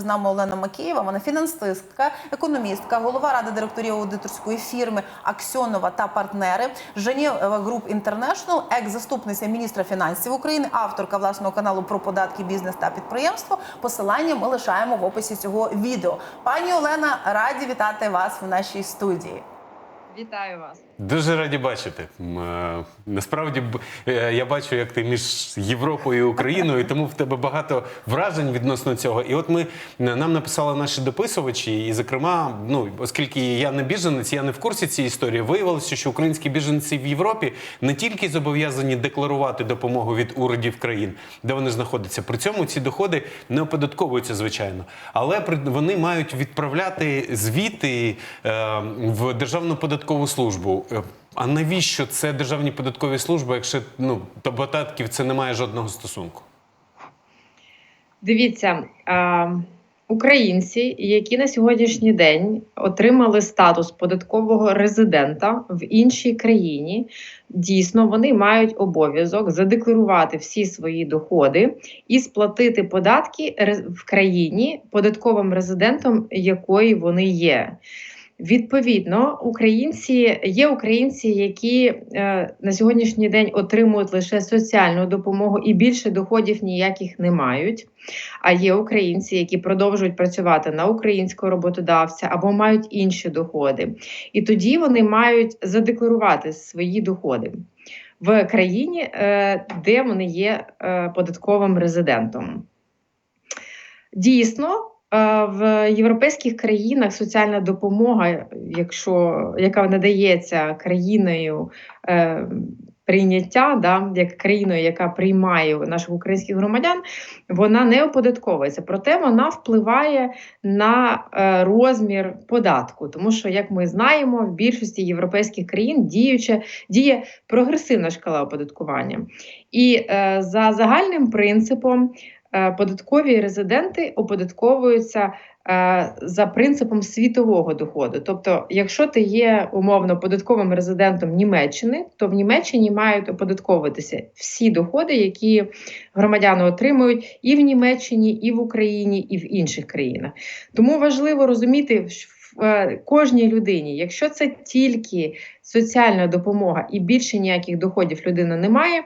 З нами Олена Макієва, вона фінансистка, економістка, голова ради директорів аудиторської фірми Аксьонова та партнери, Женєва Груп Інтернешнл, екс-заступниця міністра фінансів України, авторка власного каналу про податки, бізнес та підприємство. Посилання ми лишаємо в описі цього відео. Пані Олена, раді вітати вас в нашій студії. Вітаю вас. Дуже раді бачити. Е, Насправді е, я бачу, як ти між Європою і Україною, тому в тебе багато вражень відносно цього. І от ми нам написали наші дописувачі, і зокрема, ну оскільки я не біженець, я не в курсі цієї історії. Виявилося, що українські біженці в Європі не тільки зобов'язані декларувати допомогу від урядів країн, де вони знаходяться. При цьому ці доходи не оподатковуються, звичайно, але вони мають відправляти звіти е, в Державну податкову службу. Е, А навіщо це державні податкові служби, якщо ну до податків це не має жодного стосунку? Дивіться, е, українці, які на сьогоднішній день отримали статус податкового резидента в іншій країні, дійсно вони мають обов'язок задекларувати всі свої доходи і сплатити податки в країні податковим резидентом, якої вони є. Відповідно, українці є українці, які е, на сьогоднішній день отримують лише соціальну допомогу і більше доходів ніяких не мають. А є українці, які продовжують працювати на українського роботодавця або мають інші доходи. І тоді вони мають задекларувати свої доходи в країні, е, де вони є е, податковим резидентом. Дійсно, в європейських країнах соціальна допомога, якщо яка надається країною е, прийняття, да, як країною, яка приймає наших українських громадян, вона не оподатковується. Проте вона впливає на е, розмір податку, тому що, як ми знаємо, в більшості європейських країн діюче діє прогресивна шкала оподаткування. І е, за загальним принципом податкові резиденти оподатковуються е, за принципом світового доходу. Тобто, якщо ти є умовно податковим резидентом Німеччини, то в Німеччині мають оподатковуватися всі доходи, які громадяни отримують і в Німеччині, і в Україні, і в інших країнах. Тому важливо розуміти що в е, кожній людині, якщо це тільки соціальна допомога і більше ніяких доходів людина не має,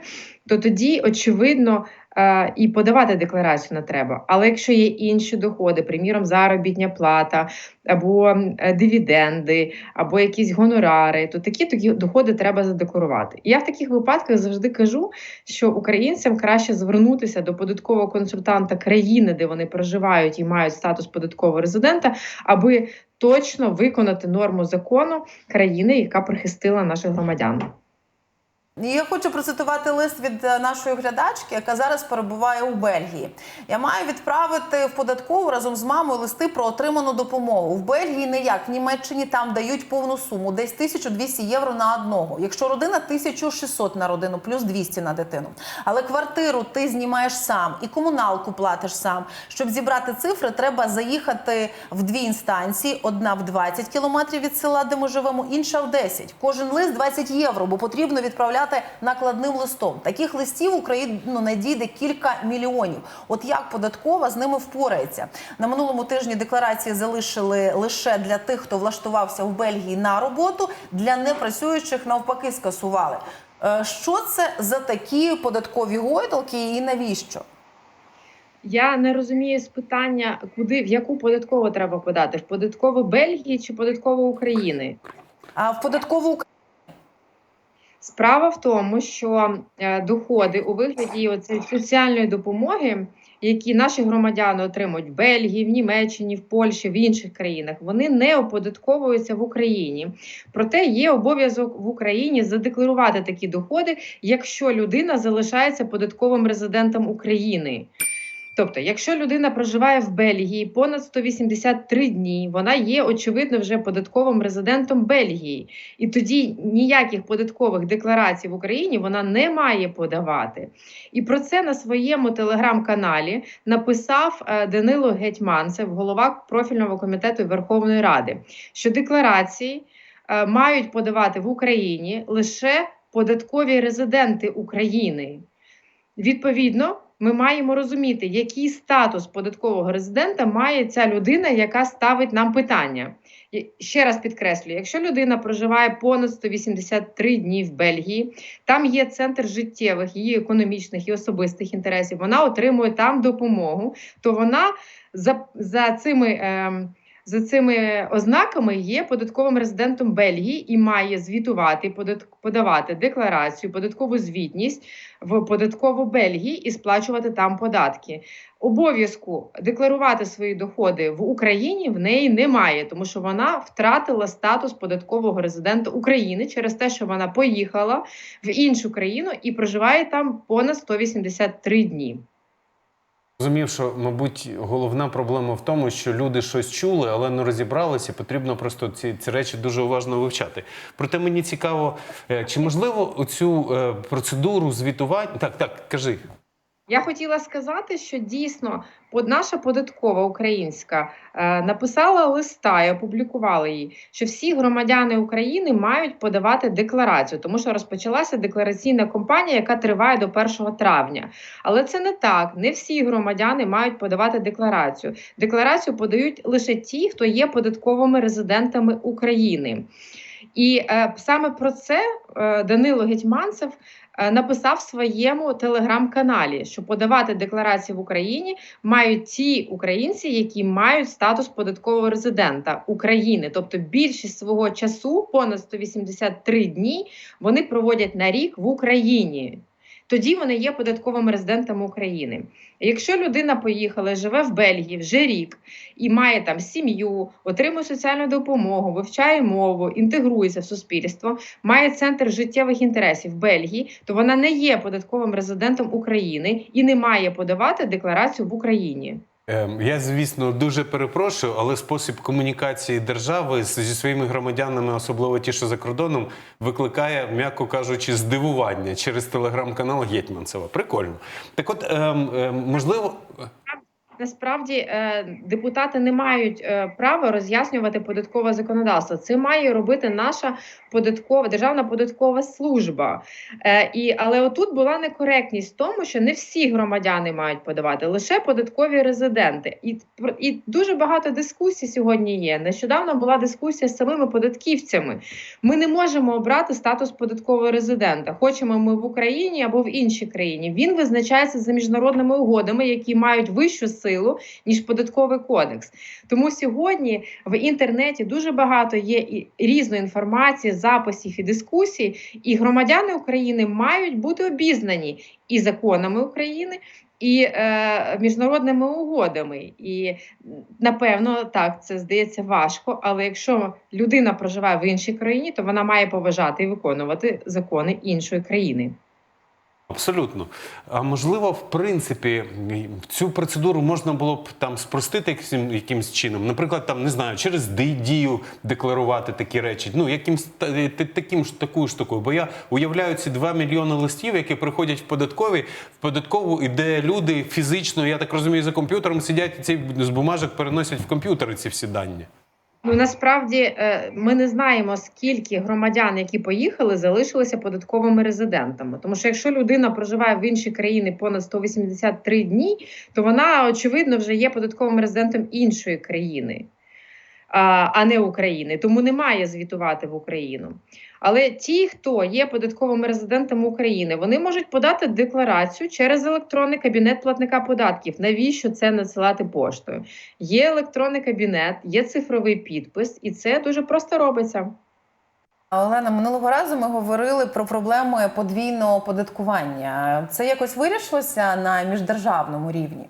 то тоді очевидно. е, І подавати декларацію не треба. Але якщо є інші доходи, приміром, заробітня плата або е, дивіденди, або якісь гонорари, то такі доходи треба задекларувати. Я в таких випадках завжди кажу, що українцям краще звернутися до податкового консультанта країни, де вони проживають і мають статус податкового резидента, аби точно виконати норму закону країни, яка прихистила наших громадян. Я хочу процитувати лист від е, нашої глядачки, яка зараз перебуває у Бельгії. Я маю відправити в податкову разом з мамою листи про отриману допомогу. В Бельгії не як в Німеччині там дають повну суму, десь 1200 євро на одного. Якщо родина 1600 на родину, плюс 200 на дитину. Але квартиру ти знімаєш сам і комуналку платиш сам. Щоб зібрати цифри, треба заїхати в дві інстанції: одна в 20 кілометрів від села, де ми живемо, інша в 10. Кожен лист 20 євро, бо потрібно відправляти накладним листом. Таких листів Україну надійде кілька мільйонів. От як податкова з ними впорається на минулому тижні. Декларації залишили лише для тих, хто влаштувався в Бельгії на роботу. Для непрацюючих навпаки скасували. Е, Що це за такі податкові гойдалки і навіщо? Я не розумію з питання, куди в яку податкову треба подати: в податкову Бельгії чи податкову України. А в податкову Справа в тому, що е, доходи у вигляді оцеї соціальної допомоги, які наші громадяни отримують в Бельгії, в Німеччині, в Польщі, в інших країнах, вони не оподатковуються в Україні. Проте є обов'язок в Україні задекларувати такі доходи, якщо людина залишається податковим резидентом України. Тобто, якщо людина проживає в Бельгії понад 183 дні, вона є очевидно вже податковим резидентом Бельгії, і тоді ніяких податкових декларацій в Україні вона не має подавати. І про це на своєму телеграм-каналі написав е, Данило Гетьманцев, голова профільного комітету Верховної Ради, що декларації е, мають подавати в Україні лише податкові резиденти України. Відповідно, ми маємо розуміти, який статус податкового резидента має ця людина, яка ставить нам питання. Ще раз підкреслюю: якщо людина проживає понад 183 дні в Бельгії, там є центр життєвих, її економічних і особистих інтересів, вона отримує там допомогу, то вона за, за цими. ем, за цими ознаками є податковим резидентом Бельгії і має звітувати, подавати декларацію, податкову звітність в податкову Бельгії і сплачувати там податки. Обов'язку декларувати свої доходи в Україні в неї немає, тому що вона втратила статус податкового резидента України через те, що вона поїхала в іншу країну і проживає там понад 183 дні. Розумів, що, мабуть, головна проблема в тому, що люди щось чули, але не розібралися. Потрібно просто ці, ці речі дуже уважно вивчати. Проте мені цікаво, е, чи можливо оцю е, процедуру звітувати? Так, так, кажи. Я хотіла сказати, що дійсно наша податкова українська е, написала листа і опублікувала її, що всі громадяни України мають подавати декларацію, тому що розпочалася деклараційна кампанія, яка триває до 1 травня. Але це не так. Не всі громадяни мають подавати декларацію. Декларацію подають лише ті, хто є податковими резидентами України. І е, саме про це е, Данило Гетьманцев е, написав в своєму телеграм-каналі, що подавати декларації в Україні мають ті українці, які мають статус податкового резидента України. Тобто більшість свого часу, понад 183 дні, вони проводять на рік в Україні. Тоді вони є податковими резидентами України. Якщо людина поїхала, живе в Бельгії вже рік і має там сім'ю, отримує соціальну допомогу, вивчає мову, інтегрується в суспільство, має центр життєвих інтересів в Бельгії, то вона не є податковим резидентом України і не має подавати декларацію в Україні. Ем, Я, звісно, дуже перепрошую, але спосіб комунікації держави зі своїми громадянами, особливо ті, що за кордоном, викликає, м'яко кажучи, здивування через телеграм-канал Гетьманцева. Прикольно. Так, от ем, ем, можливо, Насправді е, депутати не мають е, права роз'яснювати податкове законодавство. Це має робити наша податкова державна податкова служба. Е, і але отут була некоректність в тому, що не всі громадяни мають подавати, лише податкові резиденти. І і дуже багато дискусій сьогодні є. Нещодавно була дискусія з самими податківцями. Ми не можемо обрати статус податкового резидента. Хочемо ми в Україні або в іншій країні. Він визначається за міжнародними угодами, які мають вищу силу ніж податковий кодекс. Тому сьогодні в інтернеті дуже багато є і різної інформації, записів і дискусій, і громадяни України мають бути обізнані і законами України. І е, міжнародними угодами, і напевно так це здається важко. Але якщо людина проживає в іншій країні, то вона має поважати і виконувати закони іншої країни. Абсолютно. А можливо, в принципі, цю процедуру можна було б там спростити якимсь чином. Наприклад, там не знаю, через дію декларувати такі речі. Ну, якимсь та- таким ж такою штукою. Бо я уявляю ці 2 мільйони листів, які приходять в податкові, в податкову, і де люди фізично, я так розумію, за комп'ютером сидять і ці з бумажок переносять в комп'ютери ці всі дані. Ну насправді е, ми не знаємо, скільки громадян, які поїхали, залишилися податковими резидентами. Тому що якщо людина проживає в іншій країні понад 183 дні, то вона очевидно вже є податковим резидентом іншої країни, а, не України. Тому не має звітувати в Україну. Але ті, хто є податковими резидентами України, вони можуть подати декларацію через електронний кабінет платника податків. Навіщо це надсилати поштою? Є електронний кабінет, є цифровий підпис, і це дуже просто робиться. Олена, минулого разу ми говорили про проблеми подвійного оподаткування. Це якось вирішилося на міждержавному рівні?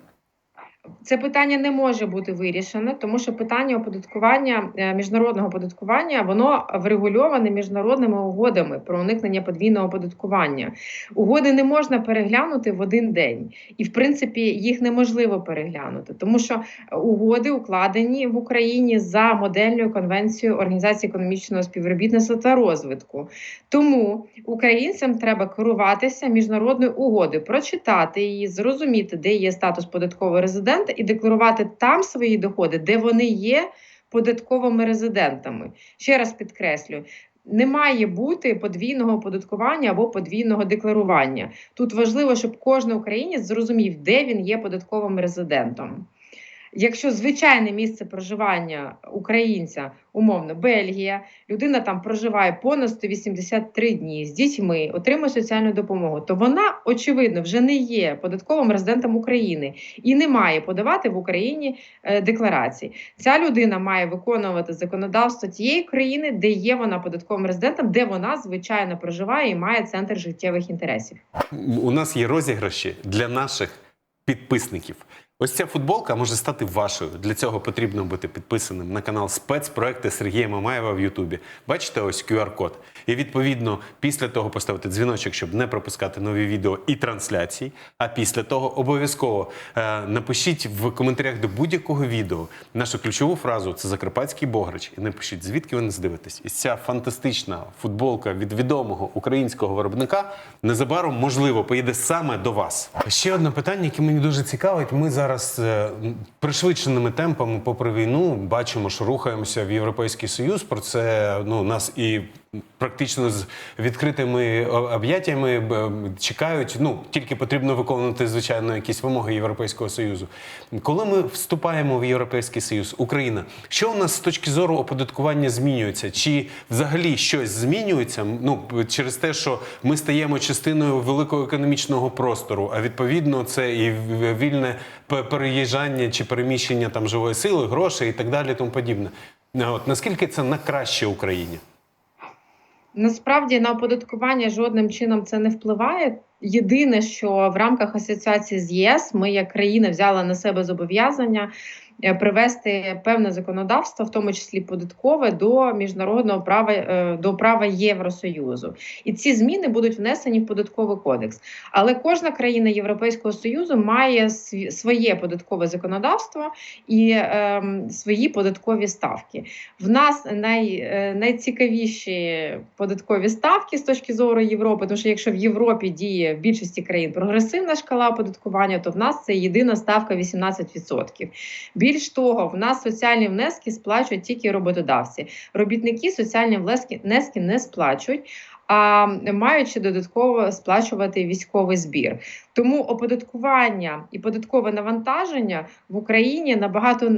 Це питання не може бути вирішене, тому що питання оподаткування е, міжнародного оподаткування воно врегульоване міжнародними угодами про уникнення подвійного оподаткування. Угоди не можна переглянути в один день, і в принципі їх неможливо переглянути, тому що угоди укладені в Україні за модельною конвенцією Організації економічного співробітництва та розвитку. Тому українцям треба керуватися міжнародною угодою, прочитати її, зрозуміти, де є статус податкового резидента, і декларувати там свої доходи, де вони є податковими резидентами. Ще раз підкреслю. Не має бути подвійного оподаткування або подвійного декларування. Тут важливо, щоб кожен українець зрозумів, де він є податковим резидентом. Якщо звичайне місце проживання українця, умовно, Бельгія, людина там проживає понад 183 дні з дітьми, отримує соціальну допомогу, то вона, очевидно, вже не є податковим резидентом України і не має подавати в Україні е, декларації. Ця людина має виконувати законодавство тієї країни, де є вона податковим резидентом, де вона звичайно проживає і має центр життєвих інтересів. У нас є розіграші для наших підписників. Ось ця футболка може стати вашою. Для цього потрібно бути підписаним на канал спецпроекти Сергія Мамаєва в Ютубі. Бачите, ось QR-код. І відповідно після того поставити дзвіночок, щоб не пропускати нові відео і трансляції. А після того обов'язково е, напишіть в коментарях до будь-якого відео нашу ключову фразу це Закарпатський Бограч. І напишіть, звідки ви нас дивитесь. І ця фантастична футболка від відомого українського виробника незабаром можливо поїде саме до вас. Ще одне питання, яке мені дуже цікавить. Ми зараз е, пришвидшеними темпами, попри війну, бачимо, що рухаємося в Європейський Союз. Про це ну нас і практично з відкритими об'яттями чекають. Ну тільки потрібно виконувати звичайно якісь вимоги Європейського союзу. Коли ми вступаємо в Європейський Союз, Україна, що у нас з точки зору оподаткування змінюється? Чи взагалі щось змінюється? Ну через те, що ми стаємо частиною великого економічного простору, а відповідно це і вільне переїжджання чи переміщення там живої сили, грошей і так далі, тому подібне. От наскільки це на краще Україні? Насправді на оподаткування жодним чином це не впливає. Єдине, що в рамках асоціації з ЄС ми, як країна, взяли на себе зобов'язання привести певне законодавство, в тому числі податкове, до міжнародного права е, до права Євросоюзу. І ці зміни будуть внесені в податковий кодекс. Але кожна країна Європейського союзу має своє податкове законодавство і ем, свої податкові ставки. В нас най, е, найцікавіші податкові ставки з точки зору Європи, тому що якщо в Європі діє в більшості країн прогресивна шкала оподаткування, то в нас це єдина ставка 18%. Більш того, в нас соціальні внески сплачують тільки роботодавці. Робітники соціальні внески не сплачують. А ще додатково сплачувати військовий збір, тому оподаткування і податкове навантаження в Україні набагато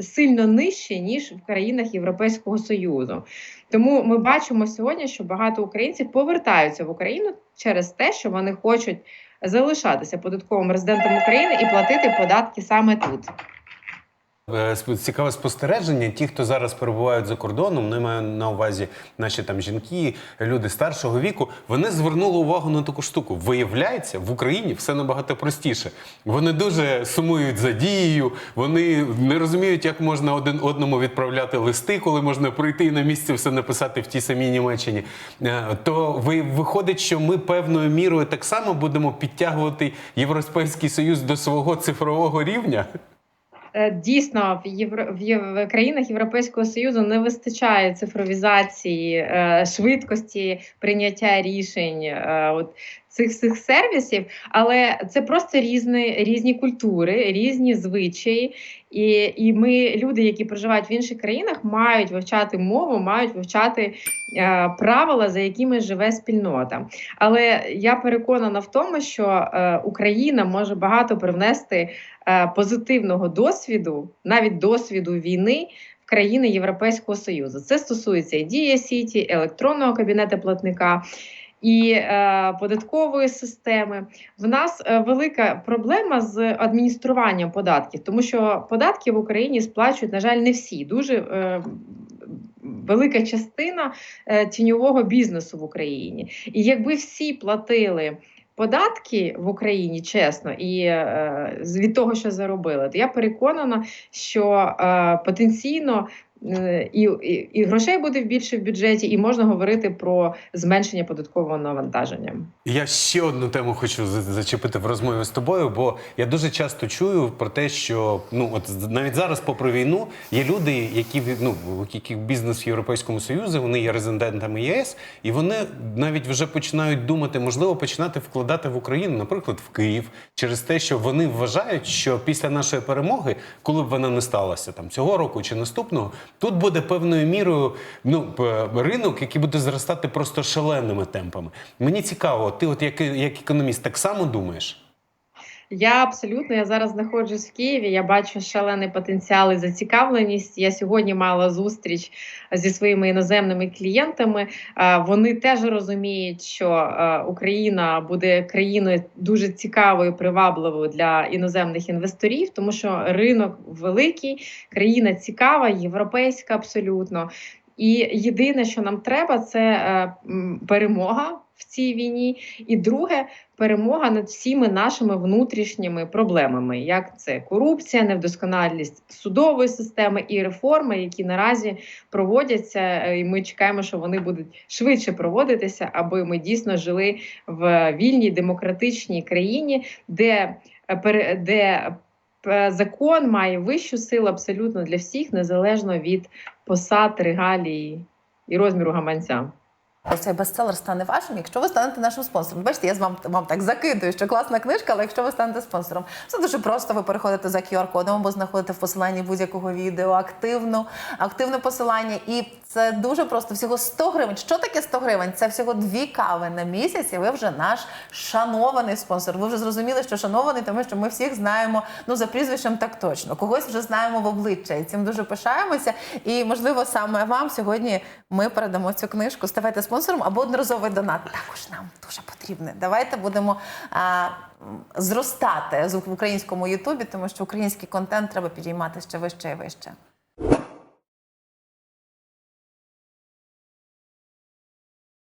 сильно нижче ніж в країнах Європейського союзу. Тому ми бачимо сьогодні, що багато українців повертаються в Україну через те, що вони хочуть залишатися податковим резидентом України і платити податки саме тут. Е, Цікаве спостереження. Ті, хто зараз перебувають за кордоном, не маю на увазі наші там жінки, люди старшого віку. Вони звернули увагу на таку штуку. Виявляється, в Україні все набагато простіше. Вони дуже сумують за дією. Вони не розуміють, як можна один одному відправляти листи, коли можна прийти і на місці все написати в тій самій Німеччині. Е, То ви виходить, що ми певною мірою так само будемо підтягувати Європейський Союз до свого цифрового рівня. Е, Дійсно, в євро в, країнах Європейського союзу не вистачає цифровізації, е, швидкості прийняття рішень. е, От цих всіх сервісів, але це просто різні, різні культури, різні звичаї. І, і ми, люди, які проживають в інших країнах, мають вивчати мову, мають вивчати е, правила, за якими живе спільнота. Але я переконана в тому, що е, Україна може багато привнести е, позитивного досвіду, навіть досвіду війни. Країни Європейського Союзу це стосується і Дія Сіті, електронного кабінету платника і е, податкової системи. В нас е, велика проблема з адмініструванням податків, тому що податки в Україні сплачують, на жаль, не всі. Дуже е, велика частина е, тіньового бізнесу в Україні. І якби всі платили. Податки в Україні чесно і е, від того, що заробили, то я переконана, що е, потенційно і, і, і грошей буде більше в бюджеті, і можна говорити про зменшення податкового навантаження. Я ще одну тему хочу за- зачепити в розмові з тобою, бо я дуже часто чую про те, що ну от навіть зараз, попри війну, є люди, які ну, яких бізнес в Європейському Союзі, вони є резидентами ЄС, і вони навіть вже починають думати, можливо, починати вкладати в Україну, наприклад, в Київ, через те, що вони вважають, що після нашої перемоги, коли б вона не сталася там цього року чи наступного, Тут буде певною мірою ну, ринок, який буде зростати просто шаленими темпами. Мені цікаво, ти, от як, як економіст, так само думаєш? Я абсолютно я зараз знаходжусь в Києві. Я бачу шалений потенціал і зацікавленість. Я сьогодні мала зустріч зі своїми іноземними клієнтами. Вони теж розуміють, що Україна буде країною дуже цікавою, привабливою для іноземних інвесторів, тому що ринок великий, країна цікава, європейська абсолютно. І єдине, що нам треба, це е, перемога в цій війні. І друге, перемога над всіми нашими внутрішніми проблемами, як це корупція, невдосконалість судової системи і реформи, які наразі проводяться. е, І ми чекаємо, що вони будуть швидше проводитися, аби ми дійсно жили в вільній демократичній країні, де е, де е, закон має вищу силу абсолютно для всіх, незалежно від посад, регалій і розміру гаманця. Ось цей бестселер стане вашим, якщо ви станете нашим спонсором. Бачите, я з вам, вам так закидую, що класна книжка, але якщо ви станете спонсором, все дуже просто. Ви переходите за QR-кодом або знаходите в посиланні будь-якого відео активно, активне посилання. І це дуже просто. Всього 100 гривень. Що таке 100 гривень? Це всього дві кави на місяць. І ви вже наш шанований спонсор. Ви вже зрозуміли, що шанований, тому що ми всіх знаємо ну за прізвищем так точно. Когось вже знаємо в обличчя, і цим дуже пишаємося. І можливо саме вам сьогодні ми передамо цю книжку. Ставайте спонсором або одноразовий донат. Також нам дуже потрібне. Давайте будемо а, зростати в українському Ютубі, тому що український контент треба підіймати ще вище і вище.